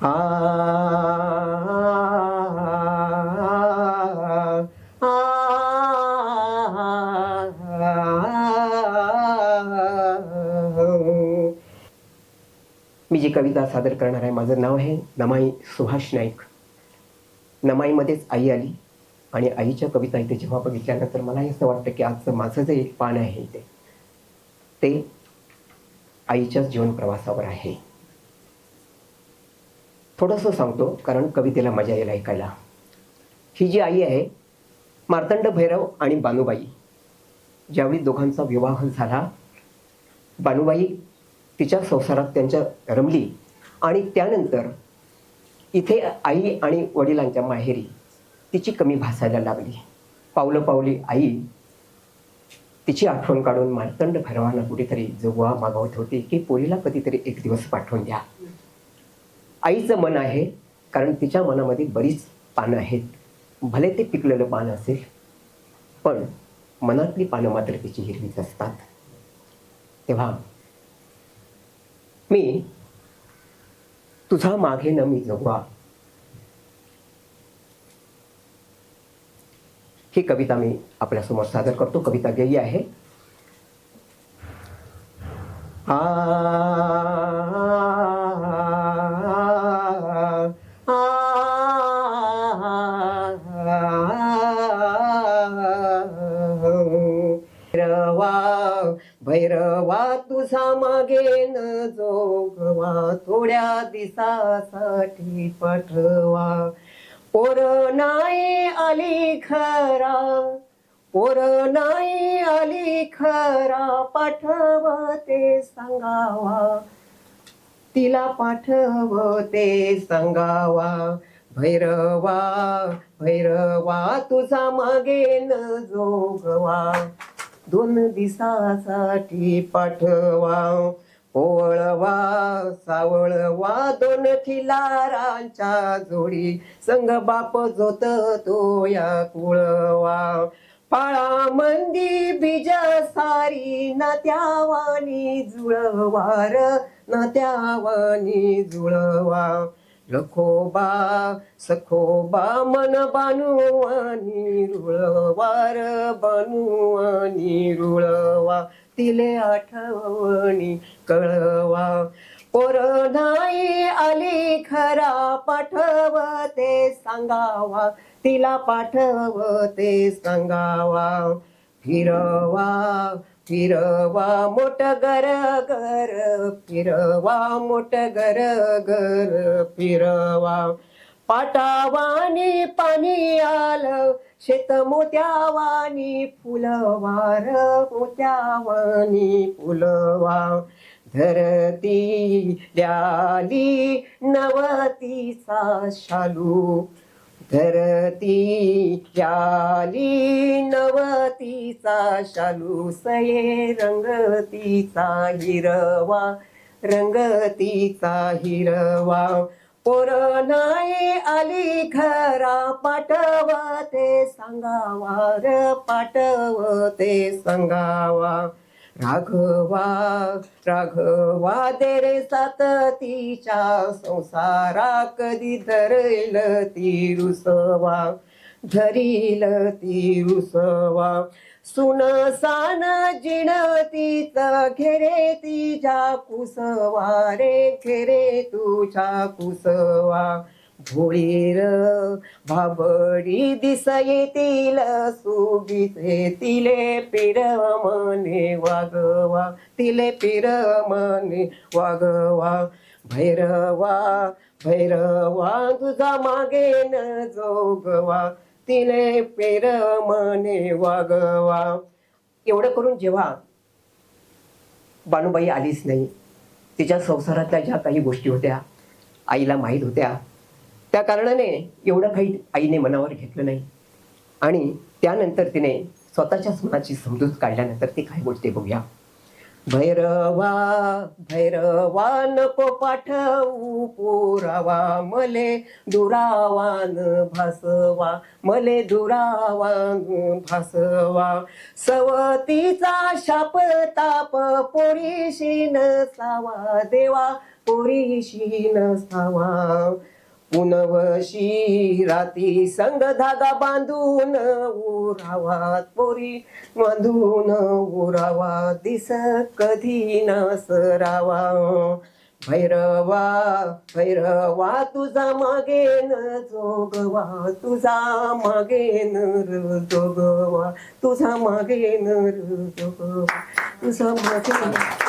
आ मी जी कविता सादर करणार आहे माझं नाव आहे नमाई सुभाष नाईक नमाईमध्येच आई आली आणि आईच्या कविता इथे जेव्हा बघितल्यानंतर मलाही असं वाटतं की आजचं माझं जे एक पान आहे इथे ते आईच्याच जीवन प्रवासावर आहे थोडंसं सांगतो कारण कवितेला मजा येईल ऐकायला. ही जी आई आहे मार्तंड भैरव आणि बानुबाई ज्यावेळी दोघांचा विवाह झाला बानुबाई तिच्या संसारात त्यांच्या रमली आणि त्यानंतर इथे आई आणि वडिलांच्या माहेरी तिची कमी भासायला लागली. पावलं पावली आई तिची आठवण काढून मार्तंड भैरवांना कुठेतरी जोगवा मागवत होती की पोरीला कधीतरी एक दिवस पाठवून द्या. आईचं मन आहे कारण तिच्या मनामध्ये बरीच पानं आहेत. भले ते पिकलेलं पान असेल पण मनातली पानं मात्र तिची हिरवीच असतात. तेव्हा मी तुझा मागे न मी जगवा. ही कविता मी आपल्यासमोर सादर करतो. कविता गेली आहे. आ भैरवा तुझा मागे न जोगवा थोड्या दिसासाठी पाठवा. पोर नाही आली खरा पोर नाही आली खरा पाठव ते सांगावा. तिला पाठव ते सांगावा. भैरवा भैरवा तुझा मागे न जोगवा. दोन दिसासाठी पाठवा पोळवा सावळवा दोन खिलारांच्या जोडी. संग बाप जोत तो या कुळवा. पाळा मंदी बीज सारी नात्यावानी जुळवार नात्यावानी जुळवा. रखोबा सखोबा मन बानुवानी रुळवार बानुवानी रुळवा तिले आठवणी कळवा. पोर नाही आली खरा पाठवते सांगावा तिला पाठवते सांगावा. फिरवा फिरवा मोठ गर गर फिरवा मोठ गर गर फिरवा. पाटावानी पाणी आलं शेत मोत्यावानी फुलवार मोत्यावानी फुलवा. धरती द्याली नवतीचा शालू धरती ल्याली नवतीचा शालू सये रंगतीचा हिरवा रंगतीचा हिरवा. पोर नाही आली खरा पाठवते सांगावा र पाठव ते सांगावा. राघवा राघवा दे रे साततीच्या संसारा कधी धरेल ती रुसवा? धरील ती रुसवा? सुन सान जिणतीच घेरे तिच्या कुसवा रे घेरे तुझ्या कुसवा? भोळीर भाबडी दिस येतील सुगीचे तिले पिरमने वागवा तिले पिरमने वागवा. भैरवा भैरवा तुझा मागे न जोगवा तिले पेरमने वागवा. एवढं करून जेव्हा बानुबाई आलीच नाही तिच्या संसारातल्या ज्या काही गोष्टी होत्या आईला माहीत होत्या त्या कारणाने एवढं काही आईने मनावर घेतलं नाही. आणि त्यानंतर तिने स्वतःच्याच मनाची समजूत काढल्यानंतर ती काय बोलते बघूया. भैरवा भैरवा नको पाठवू पुरावा. मले दुरावान भासवा. मले दुरावान भासवा. सवतीचा शाप ताप पोरीशी नसावा देवा पोरीशी नसावा पुनवशी राती संग धागा बांधून उरावात पोरी बांधून उरावा दिस कधी नसरावा. भैरवा भैरवा तुझा मागेन जोगवा तुझा मागेन जोगवा तुझा मागेन जोगवा तुझा मागेन